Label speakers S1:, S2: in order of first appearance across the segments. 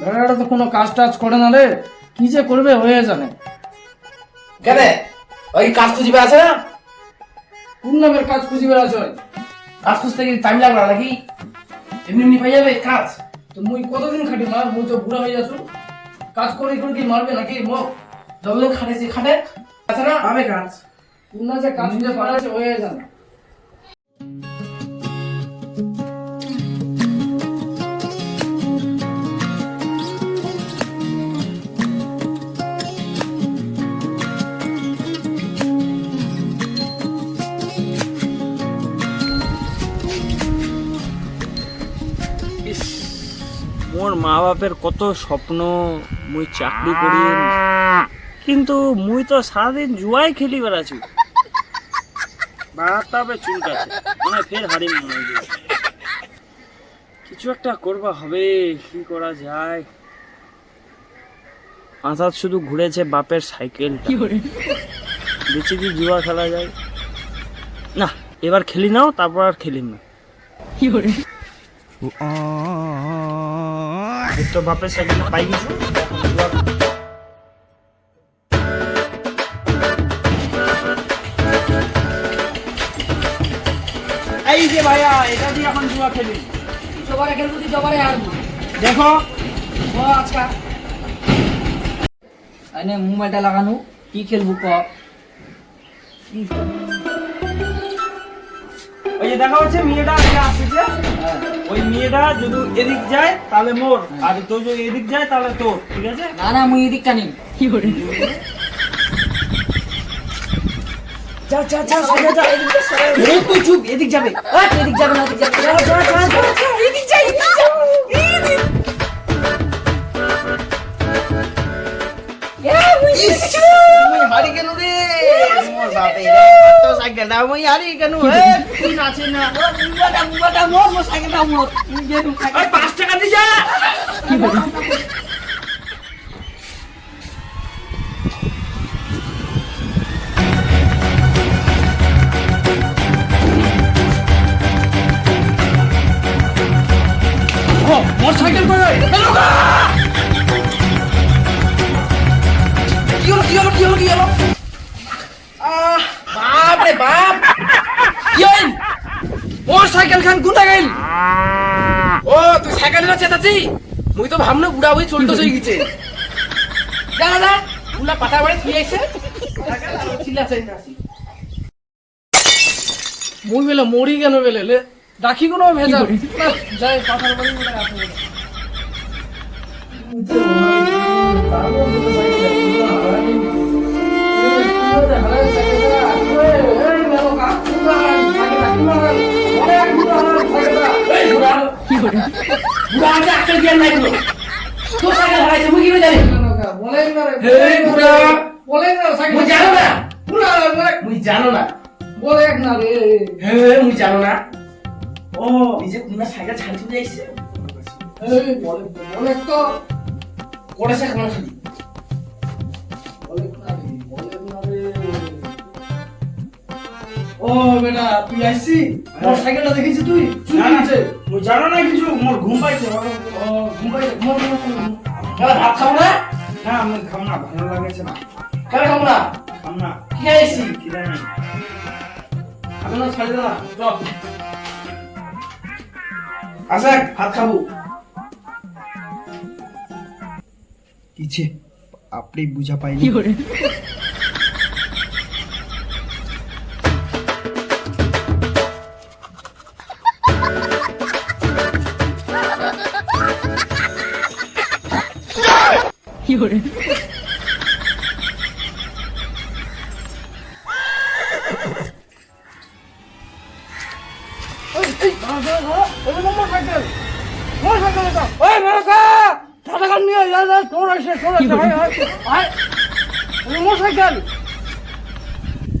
S1: বেড়াটা তো কোনো কাজ টাজ করে না রে। কি যে করবে হয়ে জানে।
S2: কেন? ওই কাজ খুঁজিবে আছে না?
S1: কোন নামের কাজ খুঁজি বেড়াচ্ছে ওই?
S2: কাজ খুঁজতে গেলে টাইম লাগবে নাকি? এমনি এমনি পাই যাবে কাজ।
S1: তো মুই কতদিন খাটি মার? মুই তো বুড়া হয়ে যাচ্ছু কাজ করে করে কি মারবে নাকি? মো
S2: যতদিন খাটেছি খাটে? আচ্ছা না? আমি কাজ।
S1: না যে কাজ পারা আছে হয়ে জানে।
S3: মা বাপের কত স্বপ্ন মুই চাকরি করি। কিন্তু মুই তো সারাদিন জুয়াই খেলি বেড়াছি বাড়াতে মানে ফের হারিম মনে হয়। কিছু একটা করবা হবে কি করা যায়? মাথার শুধু ঘুরেছে বাপের সাইকেল বেশি কি জুয়া খেলা যায়। না এবার খেলি নাও তারপর আর খেলি না। কি এই তো বাপের সাইকেলটা পাই কিছু। এই যে ভাইয়া এটা দিয়ে এখন জুয়া খেলি।
S2: জবারে খেলব তুই জবারে আর
S3: দেখো।
S2: ও আইনে মোবাইলটা লাগানো। কি খেলব ক?
S3: ওই যে দেখা হচ্ছে মেয়েটা আগে আসছে ওই মেয়েটা যদি এদিক যায় তাহলে মোর আর তো যদি এদিক যায় তাহলে তোর ঠিক আছে?
S2: না না মুই এদিকটা নিই।
S3: যা যা যা সোজা যা
S2: এই তুই চুপ এদিক যাবে। এদিক যাবে না এদিক যাবে। যা, যা, যা, যা, যা, এদিক যা, এদিক যা, এদিক। এ, মুই জিতেছি।
S4: মুই হারি কেন রে মোর বাপে রে সাইকেলটা মুই হারি কেন? হে তুই নাচে না?
S2: ও, মুবাটা, মুবাটা, মোর, মোর সাইকেলটা মোর। গেলুম সাইকেল।
S3: ওই পাঁচ টাকা দিয়ে যা!
S1: মোটর সাইকেল করে
S2: কি সাইকেল না চেতাছি মুই তো ভাবনা বুড়া হয়ে চলতে চলে গেছে যা যা বুলা পাতা বাড়ি তুই আইছে
S1: মুই বেলে মরি কেন বেলে লে ডাকি কোনো ভেজা যাই পাথার বাড়ি মনে আসবে না।
S2: বুড়া আগে আকেল জ্ঞান নাই তো তোর সাইকেল হারাইছে মুই কি করে জানি?
S1: বলেন না রে,
S2: বুড়া।
S1: বলেন না সাইকেল
S2: মুই জানো না।
S1: বুড়া, বলে
S2: মুই জানো না।
S1: বলেন না রে।
S2: হে মুই জানো না। ও এই যে কোনা সাইকেল ছাড়ি চলে
S1: বলে বলে তো।
S2: কোড়ে সাইকেল খালি
S1: ও বেটা তুই আইছি সাইকেলটা দেখেছি তুই? চুরি
S3: না, না। জানো না কিছু? মোর ঘুম পাইছে।
S1: ও ঘুম পাই ঘুম ঘুম ঘুম
S2: ভাত খাব না?
S3: না আমি খাম না ভালো লাগেছে না।
S2: কেন খাব না?
S3: খাম না।
S2: কি
S3: খিদে নেই
S1: আমি না ছাড়ি না। চল
S2: আসে ভাত খাব।
S4: কিছে আপনি বুঝা পাইনি।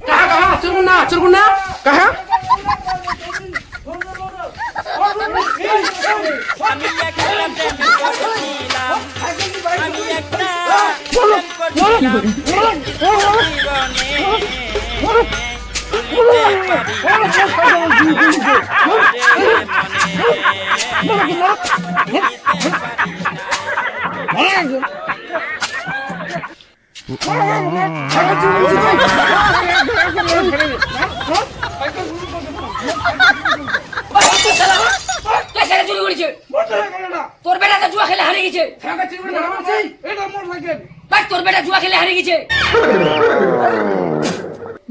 S2: কাহা কাহা? চলবো না চলবো না কাহা
S3: আমি করেছিলাম আমি একটা
S2: চুরি করেছে? বেটা তো জুয়া খেলে হারিয়ে গেছে। ভাই তোর বেটা জুয়া খেলে হারিয়ে গেছে।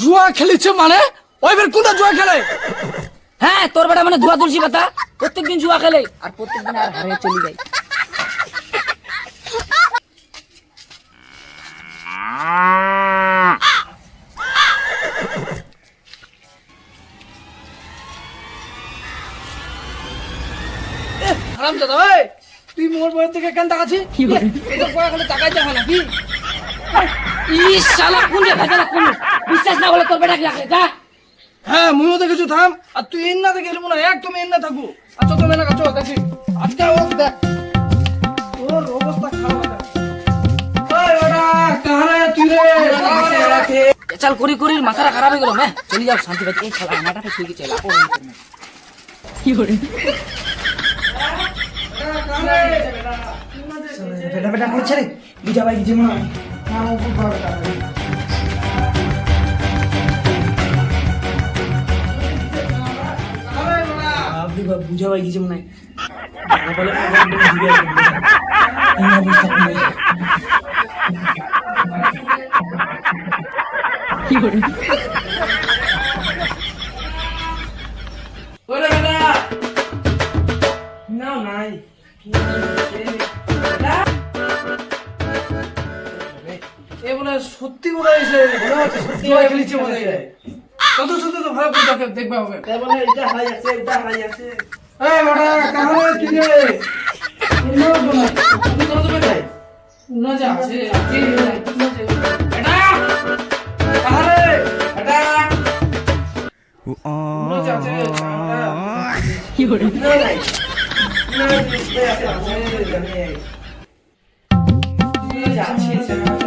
S1: জুয়া খেলেছে মানে? ওই বের কোনটা জুয়া খেলে?
S2: হ্যাঁ তোর বেটা মানে জুয়া তুলসী পাতা। প্রত্যেকদিন জুয়া খেলে আর প্রত্যেকদিন আর হারিয়ে চলে যায়।
S1: হারাম দাদা তুই মোর বইয়ের থেকে কেন তাকাচ্ছি? এটা পয়সা খালি তাকাই দেখা নাকি?
S2: ইস শালা কোন রে ভেতরে কোন বিশ্বাস না হলে তোর বেটা কি রাখে যা।
S1: হ্যাঁ মুইও দেখেছ থাম। আর তুই এন না দেখে না একদম এন না থাকব। আচ্ছা তো মেনা কাছো দেখি। আজকে ও দেখ। তোর অবস্থা খারাপ
S2: চাল করি করি মাথাটা খারাপ হয়ে গেল হ্যাঁ চলে যাও শান্তি পাচ্ছি এই মাথাটা শুয়ে গেছে লাপো হয়ে
S1: বেটা করছে রে বিজা ভাই বুঝা ভাই কিছু মনে হয়। নাই। এ সত্যি কথা হয়েছে সত্যি ভাই খেলিছে মনে হয় কত সত্যি তো ভালো করে দেখে দেখবা হবে।
S4: তাই এটা হাই আছে এটা হাই আছে।
S1: এই বড়া কাহারে কি রে ইনো বনা তুমি তো তো ভাই না যা আছে আছে এটা কাহারে এটা। না যা
S4: কি করে না নাই না আছে। আছে।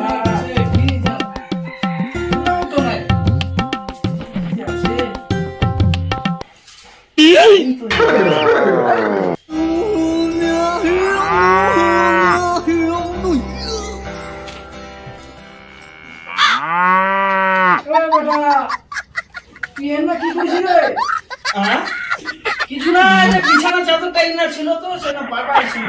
S4: কিছু না এটা বিছানা চাদরটা ইনার ছিল তো সেটা বাবা এসে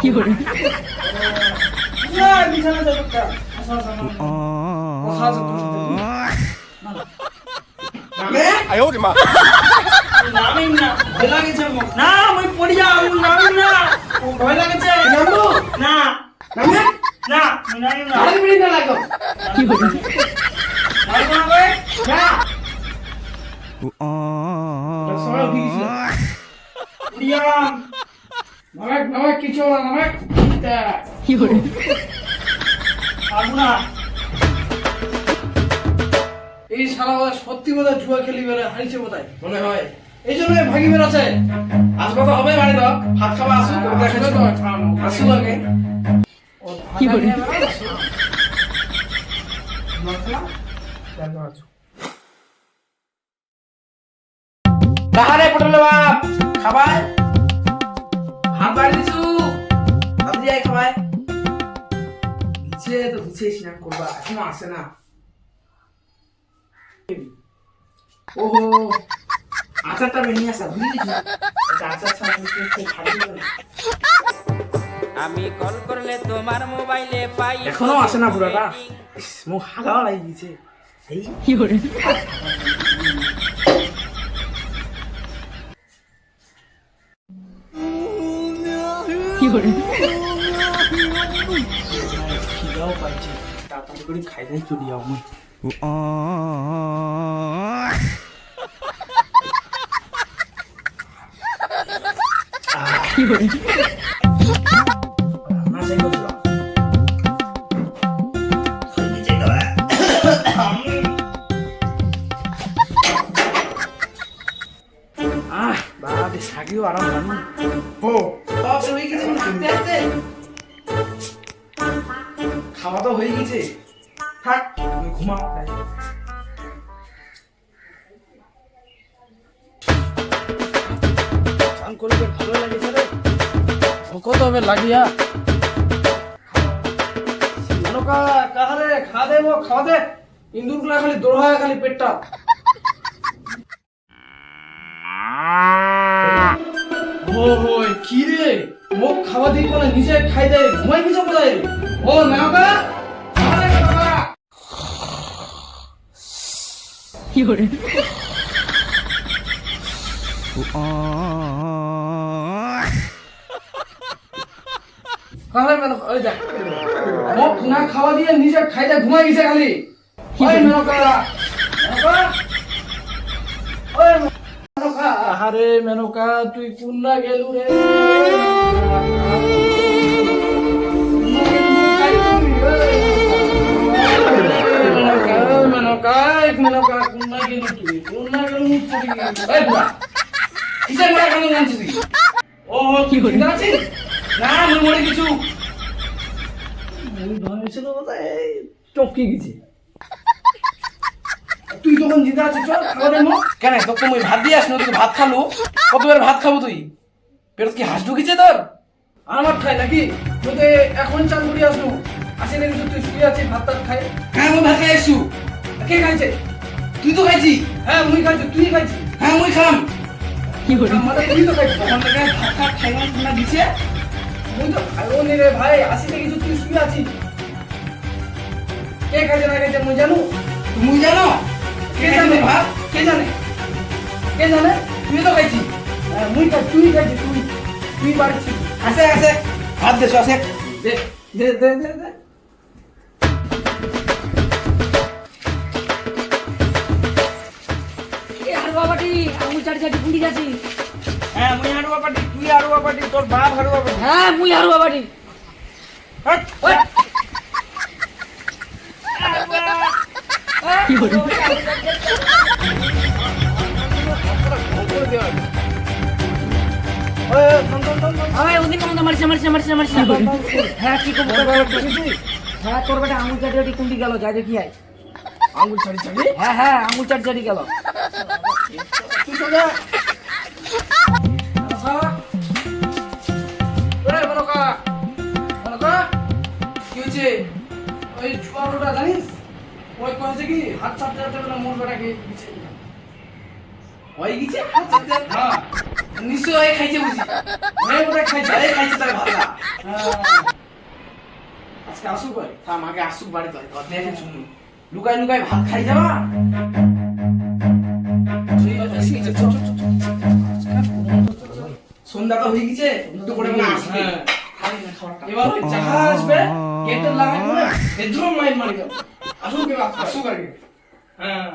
S4: কি করে না বিছানা চাদরটা নামে নামিম না ভয় লাগেছে আমার। না আমি পড়ি যাও আমি না আজ কথা হবে বাড়ি দাও ভাত খাবা আসুক আসুক আগে
S1: কি করে
S4: কাহারে পটল বাপ খাবাই। হাত বাড়ি দিছু। আপনি যাই খাবাই। দিছে তো দিছে স্নান করবা এখনও আসে না। ওহো আচারটা বেরিয়ে আসা ভুলে গেছি আচার ছাড়া আমি তো খুব খারাপ লাগে না।
S3: আমি কল করলে তোমার মোবাইলে পাই
S4: এখনও আসে না পুরাটা? ইস, মুখ হাগাও লাগি গেছে এই। খিদাও পাইছে। তাড়াতাড়ি করে খাই 자기도 알아보는
S2: 뭐? 밥을 왜 이렇게 생각했대? 가와도 왜
S1: 이기지? 탁! 고마워. করে বেশ ভালো লাগেছে রে ভোকো তো হবে লাগিয়া। কাহারে? খা দে মো খাওয়া দে। ইন্দুরগুলা খালি দৌড়া খালি পেটটা। ও ওই কি রে? মোক খাওয়া দিই বলে নিজে খাই দে ঘুমাই গেছে বোধহয়? ও আরে মেনকা কাহারে মেনকা ওই দেখ মোক না খাওয়া দিয়ে নিজে খাই ঘুমাই গেছে খালি। ওই মেনকা তুই কোন না গেলু রে? মেনকা এক মেনকা কোন গেলু তুই? কোন গেলু মুখ পড়ি এই বুড়া কিসের মারা খালি জানছিস তুই ও কি জিন্দা আছিস না আমি মরে কিছু আমি ভাবছিল বোধহয় এই টপকে গেছে তুই তখন জিন্দা আছিস চল খাওয়া দেবো
S2: কেন তোকে মুই ভাত দিয়ে আসলো তুই ভাত খালো কতবার ভাত খাব তুই পেটত কি হাঁস ঢুকিছে তোর
S1: আমার খাই নাকি তুই এখন চান করে আসলু আসে নাকি তুই শুয়ে আছিস ভাত টাত খাই
S2: হ্যাঁ মুই ভাত খাই আসছু
S1: কে খাইছে
S2: তুই তো খাইছি
S1: হ্যাঁ মুই খাইছি তুই খাইছি
S2: হ্যাঁ মুই খাম।
S1: ভাই আসি নাকি তুই শুয়ে আছিস। কে খাইছে না খাইছে মুই জানু?
S2: মুই জানো।
S1: কে জানে?
S2: ভাত।
S1: কে জানে? কে জানে? তুই তো খাইছি হ্যাঁ, মুই খাই তুই খাইছি তুই তুই ছিলি।
S2: আছে আছে ভাত দেছো আছে
S1: দে দে দে দে।
S5: আঙুল চাটি চাটি গেছি
S3: হ্যাঁ মুই হারুয়া পাটি তুই হারুয়া পাটি তোর বাপ হারুয়া পাটি।
S5: হ্যাঁ মুই। আরে ওদিন মারছে মারছে মারছে মারছে। হ্যাঁ কি করব? হ্যাঁ তোর বেটা আঙুল চাটি চাটি কুন্ডি গেল যাই দেখি আয়।
S1: ছাড়ি ছাড়ি
S5: হ্যাঁ হ্যাঁ আঙুল চাটি চাটি গেল।
S1: ওই জুয়ারোটা জানিস? ওই কয়েছে কি? হাত চাপতে চাপতে না মোর বেটাকে
S2: হয়ে।
S1: হ্যাঁ
S2: নিশ্চয় খাইছে বুঝি।
S1: ওই বোধহয় খাইছে
S2: এই খাইছে তাই ভাতটা।
S1: হ্যাঁ। আজকে আসু কয়
S2: থাম আগে আসুক বাড়ি তো ঘর দেখে শুনুন লুকাই লুকাই ভাত খাই যাবা? সন্ধ্যা তো হয়ে গেছে একটু করে মনে আসবে
S1: হ্যাঁ। এবার ওই যাহা আসবে গেটের লাগাই করে বেদরুম মাইল মারি গেল আসুক এবার আসুক আগে হ্যাঁ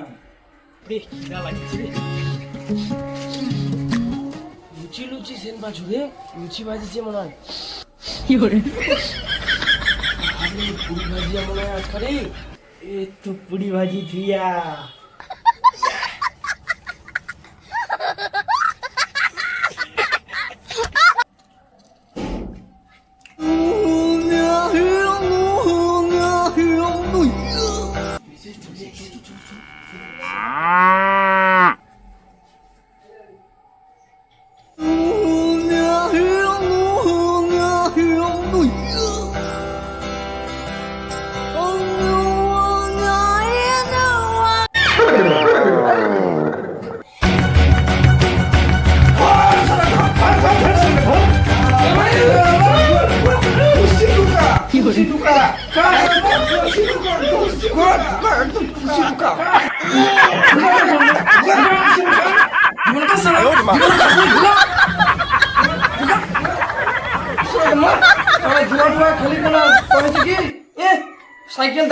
S4: লুচি লুচি সেন বাজু রে লুচি বাজিছে মনে হয়
S5: কি করে
S4: পুরি ভাজিয়া মনে হয় আজকে রে এ তো পুরি ভাজি থুইয়া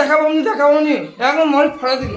S1: দেখাবো দেখাবো একদম মন ফড়া দিল